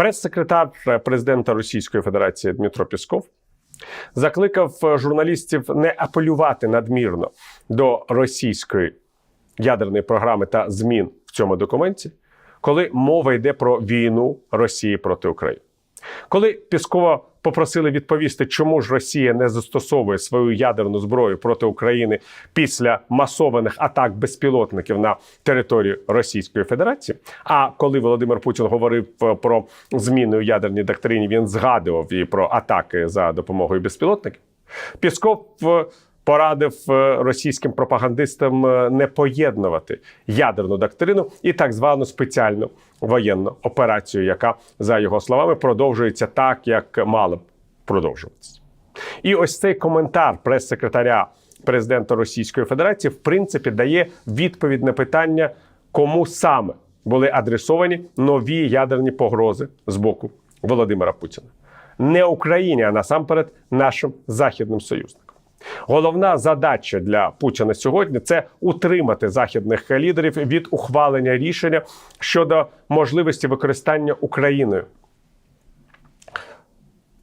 Прес-секретар президента Російської Федерації Дмитро Пісков закликав журналістів не апелювати надмірно до російської ядерної програми та змін в цьому документі, коли мова йде про війну Росії проти України. Коли Піскова попросили відповісти, чому ж Росія не застосовує свою ядерну зброю проти України після масованих атак безпілотників на територію Російської Федерації. А коли Володимир Путін говорив е, про зміни у ядерній доктрині, він згадував і про атаки за допомогою безпілотників. Пісков е, порадив е, російським пропагандистам е, не поєднувати ядерну доктрину і так звану спеціальну воєнну операцію, яка за його словами продовжується так, як мала б продовжуватися. І ось цей коментар прес-секретаря президента Російської Федерації в принципі дає відповідь на питання, кому саме були адресовані нові ядерні погрози з боку Володимира Путіна. Не Україні, а насамперед нашим західним союзникам. Головна задача для Путіна сьогодні це утримати західних лідерів від ухвалення рішення щодо можливості використання Україною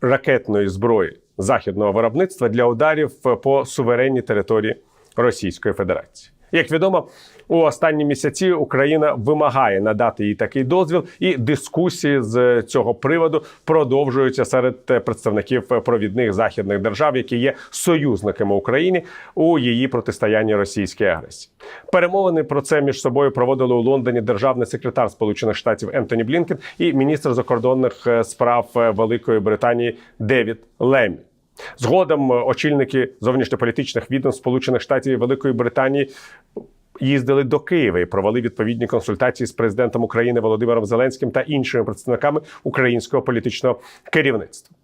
ракетної зброї західного виробництва для ударів по суверенній території Російської Федерації. Як відомо, у останні місяці Україна вимагає надати їй такий дозвіл, і дискусії з цього приводу продовжуються серед представників провідних західних держав, які є союзниками України у її протистоянні російській агресії. Перемовини про це між собою проводили у Лондоні державний секретар Сполучених Штатів Ентоні Блінкен і міністр закордонних справ Великої Британії Девід Лемі. Згодом очільники зовнішньополітичних відомств Сполучених Штатів і Великої Британії їздили до Києва і провели відповідні консультації з президентом України Володимиром Зеленським та іншими представниками українського політичного керівництва.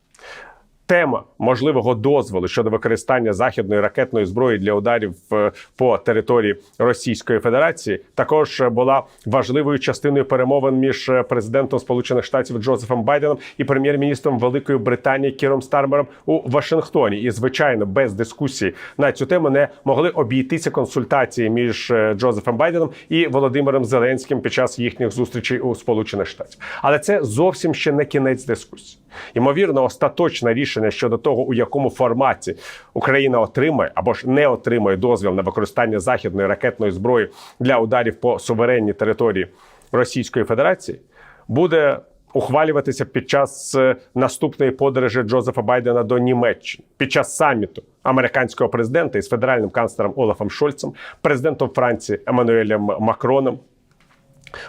Тема можливого дозволу щодо використання західної ракетної зброї для ударів е, по території Російської Федерації також була важливою частиною перемовин між президентом Сполучених Штатів Джозефом Байденом і прем'єр-міністром Великої Британії Кіром Стармером у Вашингтоні. І звичайно, без дискусії на цю тему не могли обійтися консультації між е, Джозефом Байденом і Володимиром Зеленським під час їхніх зустрічей у Сполучених Штатів. Але це зовсім ще не кінець дискусії. Ймовірно, остаточне рішення щодо того, у якому форматі Україна отримає або ж не отримає дозвіл на використання західної ракетної зброї для ударів по суверенній території Російської Федерації, буде ухвалюватися під час е, наступної подорожі Джозефа Байдена до Німеччини. Під час саміту американського президента із федеральним канцлером Олафом Шольцем, президентом Франції Еммануелем Макроном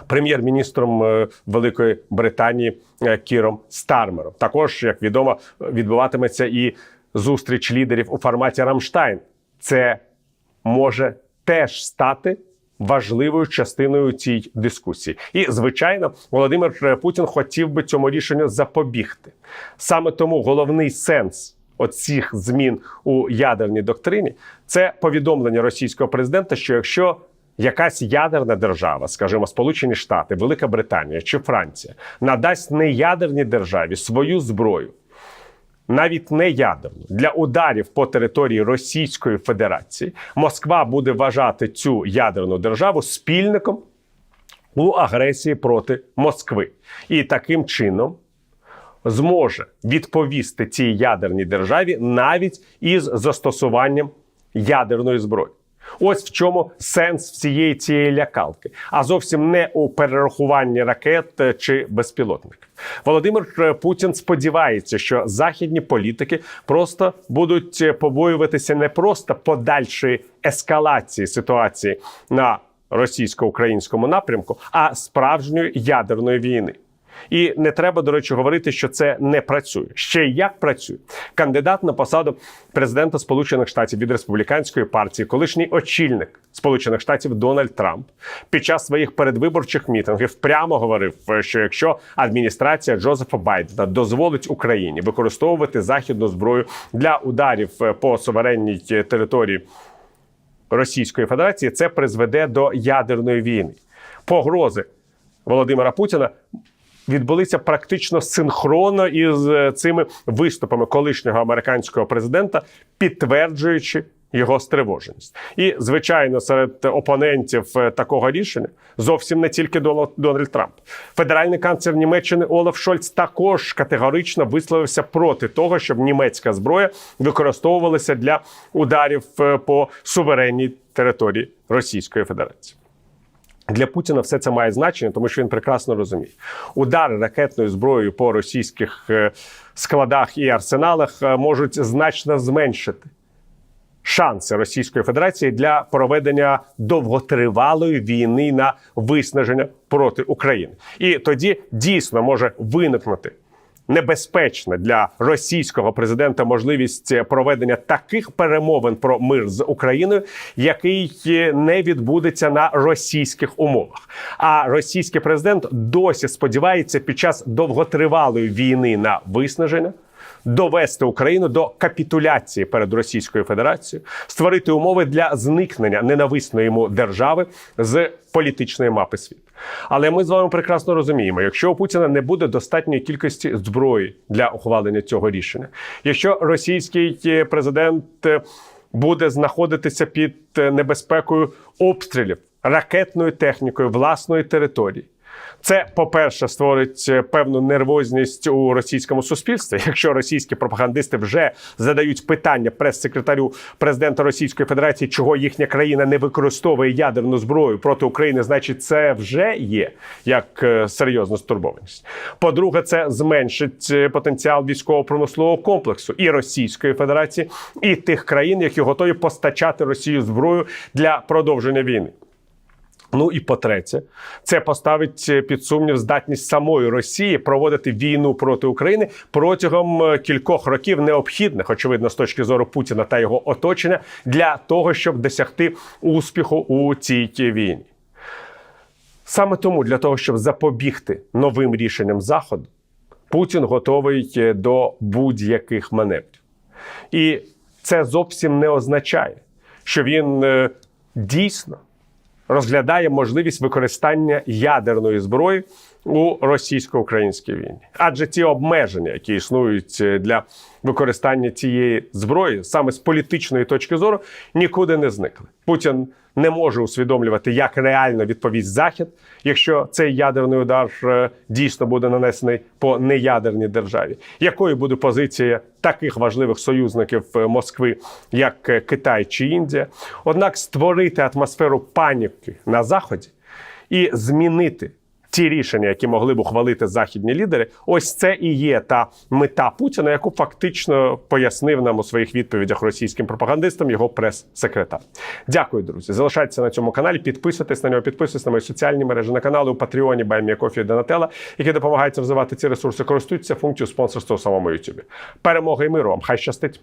прем'єр-міністром е, Великої Британії е, Кіром Стармером. Також, як відомо, відбуватиметься і зустріч лідерів у форматі Рамштайн. Це може теж стати. Важливою частиною цієї дискусії, і звичайно, Володимир Путін хотів би цьому рішенню запобігти. Саме тому головний сенс оцих змін у ядерній доктрині це повідомлення російського президента, що якщо якась ядерна держава, скажімо, Сполучені Штати, Велика Британія чи Франція, надасть неядерній державі свою зброю, навіть не ядерну, для ударів по території Російської Федерації, Москва буде вважати цю ядерну державу спільником у агресії проти Москви. І таким чином. Зможе відповісти цій ядерній державі навіть із застосуванням ядерної зброї. Ось в чому сенс всієї цієї лякалки, а зовсім не у перерахуванні ракет е, чи безпілотників. Володимир е, Путін сподівається, що західні політики просто будуть е, побоюватися не просто подальшої ескалації ситуації на російсько-українському напрямку, а справжньої ядерної війни. І не треба, до речі, говорити, що це не працює. Ще як працює кандидат на посаду президента Сполучених Штатів від республіканської партії, колишній очільник Сполучених Штатів Дональд Трамп під час своїх передвиборчих мітингів прямо говорив, що якщо адміністрація Джозефа Байдена дозволить Україні використовувати західну зброю для ударів по суверенній території Російської Федерації, це призведе до ядерної війни. Погрози Володимира Путіна відбулися практично синхронно із е, цими виступами колишнього американського президента, підтверджуючи його стривоженість. І, звичайно, серед опонентів е, такого рішення зовсім не тільки Дональд Трамп. Федеральний канцлер Німеччини Олаф Шольц також категорично висловився проти того, щоб німецька зброя використовувалася для ударів е, по суверенній території Російської Федерації. Для Путіна все це має значення, тому що він прекрасно розуміє. Удари ракетною зброєю по російських е, складах і арсеналах е, можуть значно зменшити шанси Російської Федерації для проведення довготривалої війни на виснаження проти України. І тоді дійсно може виникнути небезпечна для російського президента можливість проведення таких перемовин про мир з Україною, який не відбудеться на російських умовах. А російський президент досі сподівається під час довготривалої війни на виснаження довести Україну до капітуляції перед Російською Федерацією, створити умови для зникнення ненависної йому держави з політичної мапи світу. Але ми з вами прекрасно розуміємо, якщо у Путіна не буде достатньої кількості зброї для ухвалення цього рішення, якщо російський е, президент е, буде знаходитися під е, небезпекою обстрілів ракетною технікою власної території. Це, по-перше, створить е, певну нервозність у російському суспільстві. Якщо російські пропагандисти вже задають питання прес-секретарю президента Російської Федерації, чого їхня країна не використовує ядерну зброю проти України, значить, це вже є як е, серйозна стурбованість. По-друге, це зменшить е, потенціал військово-промислового комплексу і Російської Федерації, і тих країн, які готові постачати Росію зброю для продовження війни. Ну і по-третє, це поставить е, під сумнів здатність самої Росії проводити війну проти України протягом е, кількох років, необхідних, очевидно, з точки зору Путіна та його оточення, для того, щоб досягти успіху у цій війні. Саме тому для того, щоб запобігти новим рішенням Заходу, Путін готовий е, до будь-яких маневрів. І це зовсім не означає, що він е, дійсно розглядає можливість використання ядерної зброї у російсько-українській війні. Адже ті обмеження, які існують е, для використання цієї зброї, саме з політичної точки зору, нікуди не зникли. Путін не може усвідомлювати, як реально відповість Захід, якщо цей ядерний удар е, дійсно буде нанесений по неядерній державі. Якою буде позиція таких важливих союзників е, Москви, як Китай чи Індія? Однак створити атмосферу паніки на заході і змінити. Ті рішення, які могли б ухвалити західні лідери, ось це і є та мета Путіна, яку фактично пояснив нам у своїх відповідях російським пропагандистам його прес-секретар. Дякую, друзі. Залишайтеся на цьому каналі, підписуйтесь на нього, підписуйтесь на мої соціальні мережі на канали у Патреоні, Баймія Кофі і Донателла, які допомагають розвивати ці ресурси. Користуйтеся функцією спонсорства у самому Ютубі. Перемоги і миру вам! Хай щастить!